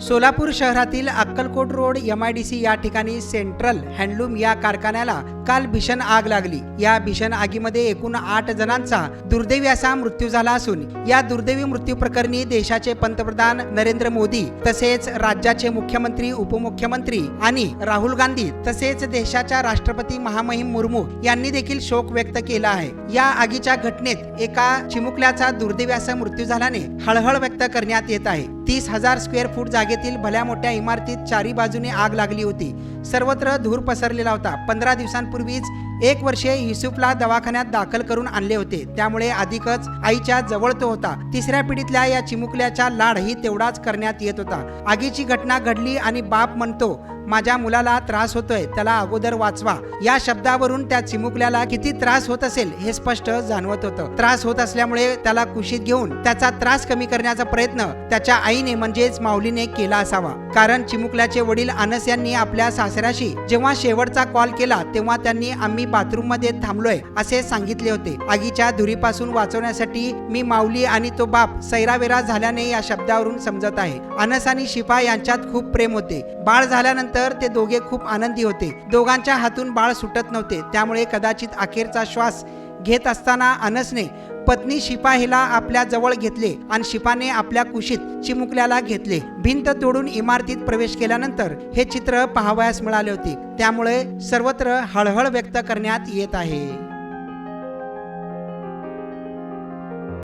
सोलापूर शहरातील Akkalkot road M I D C या ठिकाणी सेंट्रल हँडलूम या कारखान्याला काल भीषण आग लागली. या भीषण आगीमध्ये एकूण आठ जणांचा दुर्दैवी असा मृत्यू झाला असून या दुर्दैवी मृत्यू प्रकरणी देशाचे पंतप्रधान नरेंद्र मोदी तसेच राज्याचे मुख्यमंत्री उपमुख्यमंत्री आणि राहुल गांधी तसेच देशाच्या राष्ट्रपती महामहिम मुर्मू यांनी देखील शोक व्यक्त केला आहे. या आगीच्या घटनेत एका चिमुकल्याचा दुर्दैवी असा मृत्यू झाल्याने हळहळ व्यक्त करण्यात येत आहे. तीस हजार स्क्वेअर फूट जागेतील भल्या मोठ्या इमारतीत चारी बाजूने आग लागली होती. सर्वत्र धूर पसरलेला होता. पंधरा दिवसांपूर्वीच एक वर्षे युसुफला दवाखान्यात दाखल करून आणले होते. त्यामुळे अधिकच आईच्या जवळ तो होता. तिसऱ्या पिढीतल्या या चिमुकल्याचा लाडही तेवढाच करण्यात येत होता. आगीची घटना घडली आणि बाप म्हणतो माझ्या मुलाला त्रास होतोय त्याला अगोदर वाचवा. या शब्दावरून त्या चिमुकल्याला किती त्रास होत असेल हे स्पष्ट जाणवत होतं. त्रास होत असल्यामुळे त्याला कुशीत घेऊन त्याचा त्रास कमी करण्याचा प्रयत्न त्याच्या आईने म्हणजेच माऊलीने केला असावा. कारण चिमुकल्याचे वडील अनस यांनी आपल्या सासऱ्याशी जेव्हा शेवटचा कॉल केला तेव्हा त्यांनी आम्ही बाथरूममध्ये थांबलोय असे सांगितले होते. आगीच्या धुरीपासून वाचवण्यासाठी मी माऊली आणि तो बाप सैरावेरा झाल्याने या शब्दावरून समजत आहे. अनस आणि शिफा यांच्यात खूप प्रेम होते. बाळ झाल्यानंतर ते दोघे खूप आनंदी होते. दोघांच्या हातून बाळ सुटत नव्हते. त्यामुळे कदाचित अखेरचा श्वास घेत असताना अनसने पत्नी शिपाहीला आपल्या जवळ घेतले आणि शिपाने आपल्या कुशीत चिमुकल्याला घेतले. भिंत तोडून इमारतीत प्रवेश केल्यानंतर हे चित्र पाहावयास मिळाले होते. त्यामुळे सर्वत्र हळहळ व्यक्त करण्यात येत आहे.